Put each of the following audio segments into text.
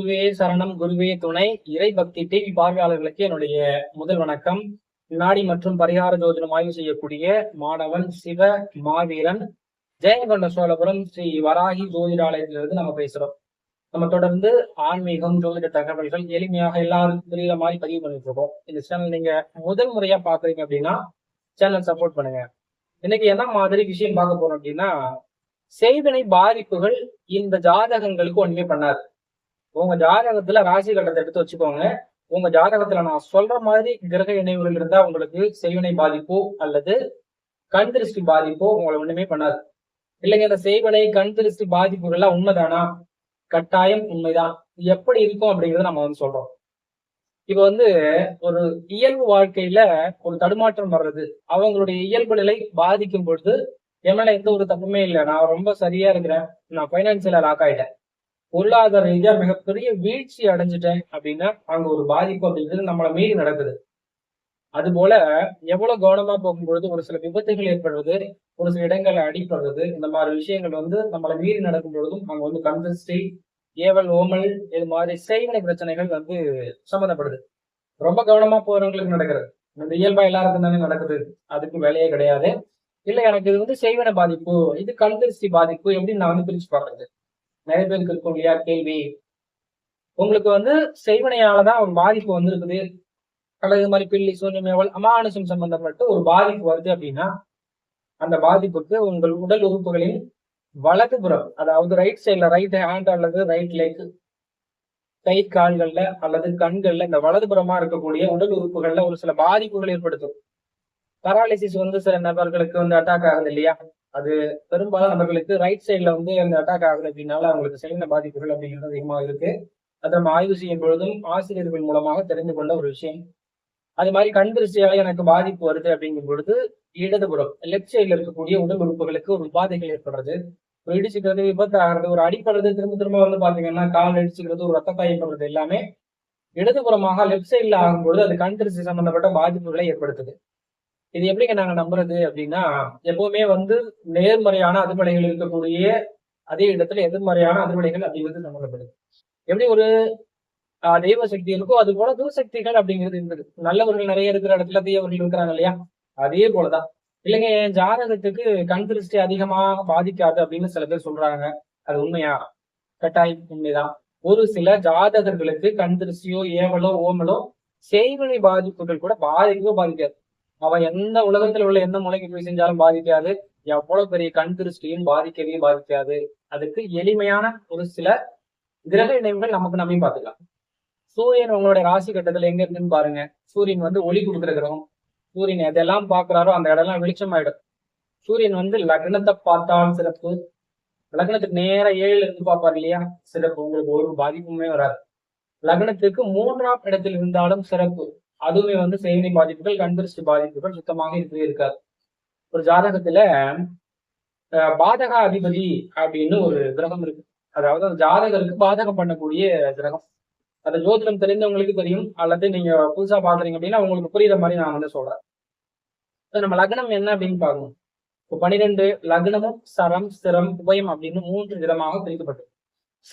குருவே சரணம் குருவே துணை. இறை பக்தி டிவி பார்வையாளர்களுக்கு என்னுடைய முதல் வணக்கம். நாடி மற்றும் பரிகார ஜோதிடம் ஆய்வு செய்யக்கூடிய மாணவன் சிவ மாவீரன் ஜெயங்கொண்ட சோழபுரம் ஸ்ரீ வராகி ஜோதிடாலயத்திலிருந்து நம்ம பேசுறோம். நம்ம தொடர்ந்து ஆன்மீகம் ஜோதிட தகவல்கள் எளிமையாக எல்லாரும் புரியுற மாதிரி பதிவு பண்ணிட்டு இருக்கோம். இந்த சேனல் நீங்க முதல் முறையா பாக்குறீங்க அப்படின்னா சேனல் சப்போர்ட் பண்ணுங்க. இன்னைக்கு என்ன மாதிரி விஷயம் பார்க்க போறோம் அப்படின்னா செய்வினை பாதிப்புகள் இந்த ஜாதகங்களுக்கு ஒண்ணுமே பண்ணாது. உங்க ஜாதகத்துல ராசி கட்டத்தை எடுத்து வச்சுக்கோங்க. உங்க ஜாதகத்துல நான் சொல்ற மாதிரி கிரக இணைவுகள் இருந்தா உங்களுக்கு செய்வினை பாதிப்போ அல்லது கண் திருஷ்டி பாதிப்போ உங்களை ஒண்ணுமே பண்ணாது. இல்லைங்க இந்த செய்வினை கண் திருஷ்டி பாதிப்புகள்லாம் உண்மைதானா? கட்டாயம் உண்மைதான். எப்படி இருக்கும் அப்படிங்கறத நம்ம வந்து சொல்றோம். இப்ப வந்து ஒரு இயல்பு வாழ்க்கையில ஒரு தடுமாற்றம் வர்றது அவங்களுடைய இயல்பு நிலை பாதிக்கும் பொழுது என் மேல எந்த ஒரு தப்புமே இல்லை. நான் ரொம்ப சரியா இருக்கிறேன். நான் பைனான்சியலா லாக் ஆயிட்டேன். பொருளாதார ரீதியா மிகப்பெரிய வீழ்ச்சி அடைஞ்சிட்டேன் அப்படின்னா அங்க ஒரு பாதிப்பு அப்படிங்கிறது நம்மளை மீறி நடக்குது. அது போல எவ்வளவு கவனமா போகும்பொழுது ஒரு சில விபத்துகள் ஏற்படுறது ஒரு சில இடங்கள்ல அடிப்படுறது இந்த மாதிரி விஷயங்கள் வந்து நம்மளை மீறி நடக்கும் பொழுதும் அங்க வந்து கன்வெஸ்டி ஏவல் ஓமல் இது மாதிரி செய்வினை பிரச்சனைகள் வந்து சம்மந்தப்படுது. ரொம்ப கவனமா போறவங்களுக்கு நடக்கிறது. இந்த இயல்பா எல்லாருக்கும் தானே நடக்குது. அதுக்கு வேலையே கிடையாது. இல்ல எனக்கு இது வந்து செய்வன பாதிப்பு இது கண்திருஷ்டி பாதிப்பு எப்படின்னு நான் வந்து பிரிச்சு பாக்குறது நிறைய பேருக்கு இருக்கும் இல்லையா கேள்வி. உங்களுக்கு வந்து செய்வனையாலதான் ஒரு பாதிப்பு வந்திருக்குது. அல்லது இது மாதிரி பில்லி சூன்யமேவல் அமானுஷம் சம்பந்தப்பட்டு ஒரு பாதிப்பு வருது அப்படின்னா அந்த பாதிப்புக்கு உங்கள் உடல் உறுப்புகளின் வலதுபுறம் அதாவது ரைட் சைட்ல ரைட் ஹேண்ட் அல்லது ரைட் லெக் கை கால்கள்ல அல்லது கண்கள்ல இந்த வலதுபுறமா இருக்கக்கூடிய உடல் உறுப்புகள்ல ஒரு சில பாதிப்புகள் ஏற்படுத்தும். பராலிசிஸ் வந்து சில நபர்களுக்கு வந்து அட்டாக் ஆகுது இல்லையா? அது பெரும்பாலும் நபர்களுக்கு ரைட் சைட்ல வந்து அந்த அட்டாக் ஆகுது அப்படின்னால அவங்களுக்கு சிறந்த பாதிப்புகள் அப்படிங்கிறது அதிகமாக இருக்கு. அதை நம்ம ஆய்வு செய்யும் பொழுதும் ஆசிரியர்கள் மூலமாக தெரிந்து கொண்ட ஒரு விஷயம். அது மாதிரி கண் திருஷ்டியால எனக்கு பாதிப்பு வருது அப்படிங்கும் பொழுது இடதுபுறம் லெஃப்ட் சைட்ல இருக்கக்கூடிய உடல் உறுப்புகளுக்கு ஒரு உபாதைகள் ஏற்படுறது. ஒரு இடிச்சுக்கிறது விபத்து ஆகிறது ஒரு அடிப்படுறது திரும்ப திரும்ப வந்து பாத்தீங்கன்னா கால் அடிச்சுக்கிறது ஒரு ரத்த காயப்படுறது எல்லாமே இடதுபுறமாக லெஃப்ட் சைட்ல ஆகும்பொழுது அது கண் திருஷ்டி சம்பந்தப்பட்ட பாதிப்புகளை ஏற்படுத்துது. இது எப்படிங்க நாங்க நம்புறது அப்படின்னா எப்பவுமே வந்து நேர்மறையான அதிர்வலைகள் இருக்கக்கூடிய அதே இடத்துல எதிர்மறையான அதிர்வலைகள் அப்படிங்கிறது சம்பந்தப்படுது எப்படி ஒரு தெய்வ சக்தி இருக்கோ அது போல துர்சக்திகள் அப்படிங்கிறது இருந்தது நல்லவர்கள் நிறைய இருக்கிற இடத்துல தீயவர்கள் இருக்கிறாங்க இல்லையா? அதே போலதான். இல்லைங்க என் ஜாதகத்துக்கு கண் திருஷ்டி அதிகமா பாதிக்காது அப்படின்னு சில பேர் சொல்றாங்க. அது உண்மையா? கட்டாயம் உண்மைதான். ஒரு சில ஜாதகர்களுக்கு கண் திருஷ்டியோ ஏவலோ ஓமலோ செய்வினை பாதிப்புகள் கூட பாதிக்கவோ பாதிக்காது. அவன் எந்த உலகத்துல உள்ள எந்த மூளைக்கு போய் செஞ்சாலும் பாதிக்காது. எவ்வளவு பெரிய கண் திருஷ்டியும் பாதிக்கவே பாதிக்காது. அதுக்கு எளிமையான ஒரு சில கிரக இணைவுகள் நமக்கு நம்பி பார்த்துக்கலாம். சூரியன் உங்களுடைய ராசி கட்டத்துல எங்க இருக்குன்னு பாருங்க. சூரியன் வந்து ஒளி கொடுக்குற கிரகம் சூரியன் எதெல்லாம் பாக்குறாரோ அந்த இடம்லாம் வெளிச்சமாயிடும் சூரியன் வந்து லக்னத்தை பார்த்தாலும் சிறப்பு. லக்னத்துக்கு நேர ஏழுல இருந்து பார்ப்பாரு இல்லையா? சிறப்பு. உங்களுக்கு ஒரு பாதிப்புமே வராது. லக்னத்துக்கு மூன்றாம் இடத்தில் இருந்தாலும் சிறப்பு. அதுவுமே வந்து செய்தி பாதிப்புகள் கண்திருஷ்டி பாதிப்புகள் சுத்தமாக இருக்கவே இருக்காது. ஒரு ஜாதகத்துல பாதக அதிபதி அப்படின்னு ஒரு கிரகம் இருக்கு. அதாவது அந்த ஜாதகருக்கு பாதகம் பண்ணக்கூடிய கிரகம். அந்த ஜோதிடம் தெரிந்தவங்களுக்கு தெரியும். அல்லது நீங்க புதுசா பாக்குறீங்க அப்படின்னா உங்களுக்கு புரியுற மாதிரி நான் வந்து சொல்றேன். நம்ம லக்னம் என்ன அப்படின்னு பார்க்கணும். இப்போ பனிரெண்டு லக்னமும் சரம் ஸ்திரம் உபயம் அப்படின்னு மூன்று விதமாக பிரிக்கப்பட்டது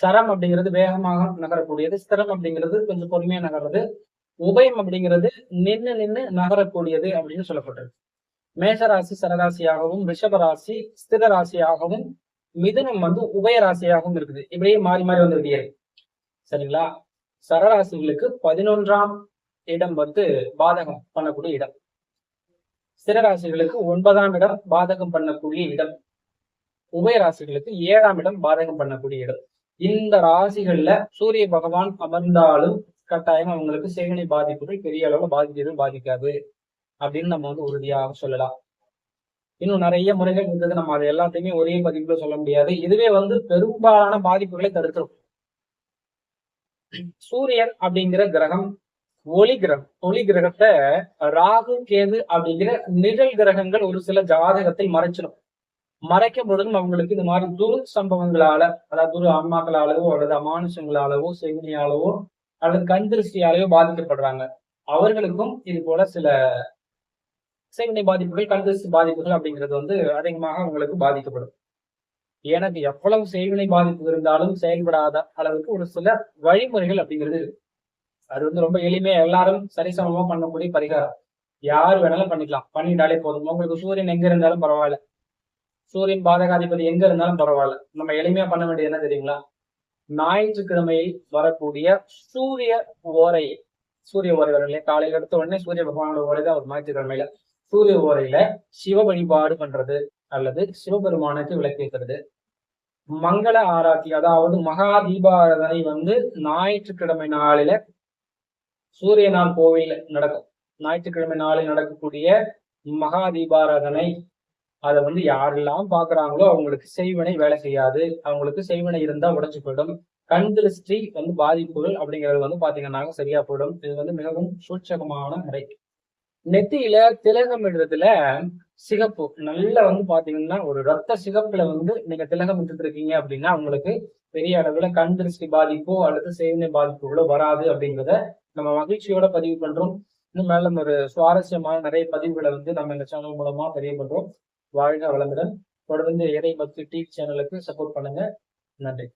சரம் அப்படிங்கிறது வேகமாக நகரக்கூடியது. ஸ்திரம் அப்படிங்கிறது கொஞ்சம் பொறுமையா நகர்றது. உபயம் அப்படிங்கிறது நின்று நின்று நகரக்கூடியது அப்படின்னு சொல்லப்பட்டது மேஷராசி சரராசியாகவும் ரிஷபராசி ஸ்திர ராசியாகவும் மிதுனம் வந்து உபய ராசியாகவும் இருக்குது. இப்படியே மாறி மாறி வந்துருக்கு சரிங்களா? சரராசிகளுக்கு பதினொன்றாம் இடம் வந்து பாதகம் பண்ணக்கூடிய இடம். ஸ்திரராசிகளுக்கு ஒன்பதாம் இடம் பாதகம் பண்ணக்கூடிய இடம். உபயராசிகளுக்கு ஏழாம் இடம் பாதகம் பண்ணக்கூடிய இடம். இந்த ராசிகள்ல சூரிய பகவான் அமர்ந்தாலும் கட்டாயம் அவங்களுக்கு சேவனை பாதிப்புகள் பெரிய அளவுல பாதிக்கிறது பாதிக்காது அப்படின்னு நம்ம வந்து உறுதியாக சொல்லலாம். இன்னும் நிறைய முறைகள் இருந்தது நம்ம அதை எல்லாத்தையுமே ஒரே பதிவுல சொல்ல முடியாது. இதுவே வந்து பெரும்பாலான பாதிப்புகளை தடுத்துரும் சூரியன் அப்படிங்கிற கிரகம் ஒளி கிரகம் ஒளி கிரகத்தை ராகு கேது அப்படிங்கிற நிழல் கிரகங்கள் ஒரு சில ஜாதகத்தை மறைச்சிடும். மறைக்கும் பொழுதும் அவங்களுக்கு இது மாதிரி துரு சம்பவங்களால அதாவது துரு ஆன்மாக்களாலவோ அல்லது அமானுஷங்களாலவோ செவினியாலவோ அல்லது கண் திருஷ்டியாலேயோ பாதிக்கப்படுறாங்க. அவர்களுக்கும் இது போல சில இசைவினை பாதிப்புகள் கண் திருஷ்டி பாதிப்புகள் அப்படிங்கிறது வந்து அதிகமாக அவங்களுக்கு பாதிக்கப்படும். எனக்கு எவ்வளவு செய்வினை பாதிப்பு இருந்தாலும் செயல்படாத அளவுக்கு ஒரு சில வழிமுறைகள் அப்படிங்கிறது அது வந்து ரொம்ப எளிமையா எல்லாரும் சரிசமமா பண்ணக்கூடிய பரிகாரம். யார் வேணாலும் பண்ணிக்கலாம். பண்ணிட்டாலே போதும். உங்களுக்கு சூரியன் எங்க இருந்தாலும் பரவாயில்ல. சூரியன் பாதகாதிபதி எங்க இருந்தாலும் பரவாயில்ல. நம்ம எளிமையா பண்ண வேண்டியது என்ன தெரியுங்களா? ஞாயிற்றுக்கிழமையில் வரக்கூடிய சூரிய ஓரை சூரிய ஓரைவர்களே காலையில் எடுத்த உடனே சூரிய பகவானோட ஓரை தான் ஒரு ஞாயிற்றுக்கிழமையில சூரிய ஓரையில சிவ வழிபாடு பண்றது அல்லது சிவபெருமானுக்கு விளக்கேற்றுறது மங்கள ஆராத்தி அதாவது மகா தீபாராதனை வந்து ஞாயிற்றுக்கிழமை நாளில சூரியனார் கோவில் கோவில நடக்கும். ஞாயிற்றுக்கிழமை நாளில் நடக்கக்கூடிய மகா தீபாராதனை அதை வந்து யாரெல்லாம் பாக்குறாங்களோ அவங்களுக்கு செய்வனை வேலை செய்யாது. அவங்களுக்கு செய்வனை இருந்தா உடைச்சு போயிடும். கண் திருஷ்டி வந்து பாதிப்புகள் அப்படிங்கிறது வந்து பாத்தீங்கன்னா சரியா போயிடும். இது வந்து மிகவும் சூட்சகமான முறை நெத்தியில திலகம் இடுறதுல சிகப்பு. நல்ல வந்து பாத்தீங்கன்னா ஒரு ரத்த சிகப்புல வந்து நீங்க திலகம் இட்டு இருக்கீங்க அப்படின்னா உங்களுக்கு பெரிய அளவுல கண் திருஷ்டி பாதிப்போ அல்லது செய்வினை பாதிப்புகளோ வராது அப்படிங்கிறத நம்ம மகிழ்ச்சியோட பதிவு பண்றோம். இன்னும் மேலும் ஒரு சுவாரஸ்யமான நிறைய பதிவுகளை வந்து நம்ம இந்த சேனல் மூலமா பதிவு பண்றோம் வாழ்க வளமுடன். தொடர்ந்து இறை பக்தி டிவி சேனலுக்கு சப்போர்ட் பண்ணுங்க. நன்றி.